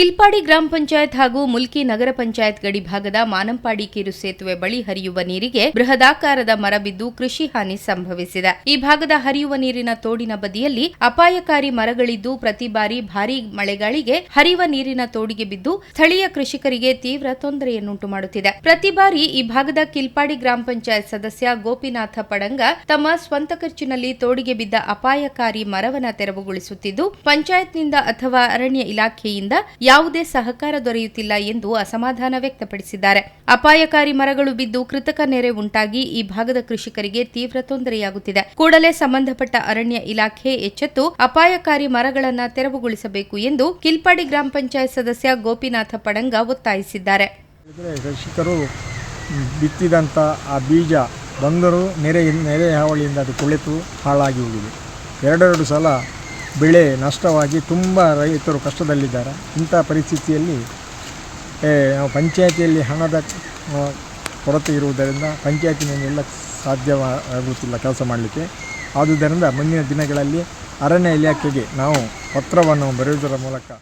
ಕಿಲ್ಪಾಡಿ ಗ್ರಾಮ ಪಂಚಾಯತ್ ಹಾಗೂ ಮುಲ್ಕಿ ನಗರ ಪಂಚಾಯತ್ ಗಡಿ ಭಾಗದ ಮಾನಂಪಾಡಿ ಕಿರು ಸೇತುವೆ ಬಳಿ ಹರಿಯುವ ನೀರಿಗೆ ಬೃಹದಾಕಾರದ ಮರ ಬಿದ್ದು ಕೃಷಿ ಹಾನಿ ಸಂಭವಿಸಿದೆ. ಈ ಭಾಗದ ಹರಿಯುವ ನೀರಿನ ತೋಡಿನ ಬದಿಯಲ್ಲಿ ಅಪಾಯಕಾರಿ ಮರಗಳಿದ್ದು ಪ್ರತಿ ಬಾರಿ ಭಾರೀ ಮಳೆಗಾಳಿಗೆ ಹರಿಯುವ ನೀರಿನ ತೋಡಿಗೆ ಬಿದ್ದು ಸ್ಥಳೀಯ ಕೃಷಿಕರಿಗೆ ತೀವ್ರ ತೊಂದರೆಯನ್ನುಂಟು ಮಾಡುತ್ತಿದೆ. ಪ್ರತಿ ಬಾರಿ ಈ ಭಾಗದ ಕಿಲ್ಪಾಡಿ ಗ್ರಾಮ ಪಂಚಾಯತ್ ಸದಸ್ಯ ಗೋಪಿನಾಥ ಪಡಂಗ ತಮ್ಮ ಸ್ವಂತ ಖರ್ಚಿನಲ್ಲಿ ತೋಡಿಗೆ ಬಿದ್ದ ಅಪಾಯಕಾರಿ ಮರವನ್ನ ತೆರವುಗೊಳಿಸುತ್ತಿದ್ದು, ಪಂಚಾಯತ್ನಿಂದ ಅಥವಾ ಅರಣ್ಯ ಇಲಾಖೆಯಿಂದ ಯಾವುದೇ ಸಹಕಾರ ದೊರೆಯುತ್ತಿಲ್ಲ ಎಂದು ಅಸಮಾಧಾನ ವ್ಯಕ್ತಪಡಿಸಿದ್ದಾರೆ. ಅಪಾಯಕಾರಿ ಮರಗಳು ಬಿದ್ದು ಕೃತಕ ನೆರೆ ಉಂಟಾಗಿ ಈ ಭಾಗದ ಕೃಷಿಕರಿಗೆ ತೀವ್ರ ತೊಂದರೆಯಾಗುತ್ತಿದೆ. ಕೂಡಲೇ ಸಂಬಂಧಪಟ್ಟ ಅರಣ್ಯ ಇಲಾಖೆ ಎಚ್ಚೆತ್ತು ಅಪಾಯಕಾರಿ ಮರಗಳನ್ನು ತೆರವುಗೊಳಿಸಬೇಕು ಎಂದು ಕಿಲ್ಪಾಡಿ ಗ್ರಾಮ ಪಂಚಾಯತ್ ಸದಸ್ಯ ಗೋಪಿನಾಥ ಪಡಂಗ ಒತ್ತಾಯಿಸಿದ್ದಾರೆ. ಕೃಷಿಕರು ಬಿತ್ತಿದಂಥ ಆ ಬೀಜ ಬಂದರೂ ನೆರೆ ನೆರೆ ಹಾವಳಿಯಿಂದ ಅದು ಕುಳಿತು ಹಾಳಾಗಿ ಹೋಗಿದೆ. ಎರಡೆರಡು ಸಲ ಬೆಳೆ ನಷ್ಟವಾಗಿ ತುಂಬ ರೈತರು ಕಷ್ಟದಲ್ಲಿದ್ದಾರೆ. ಇಂಥ ಪರಿಸ್ಥಿತಿಯಲ್ಲಿ ನಾವು ಪಂಚಾಯಿತಿಯಲ್ಲಿ ಹಣದ ಕೊರತೆ ಇರುವುದರಿಂದ ಪಂಚಾಯತಿನಲ್ಲೆಲ್ಲ ಸಾಧ್ಯವಾಗುತ್ತಿಲ್ಲ ಕೆಲಸ ಮಾಡಲಿಕ್ಕೆ. ಆದುದರಿಂದ ಮುಂದಿನ ದಿನಗಳಲ್ಲಿ ಅರಣ್ಯ ಇಲಾಖೆಗೆ ನಾವು ಪತ್ರವನ್ನು ಬರೆಯುವುದರ ಮೂಲಕ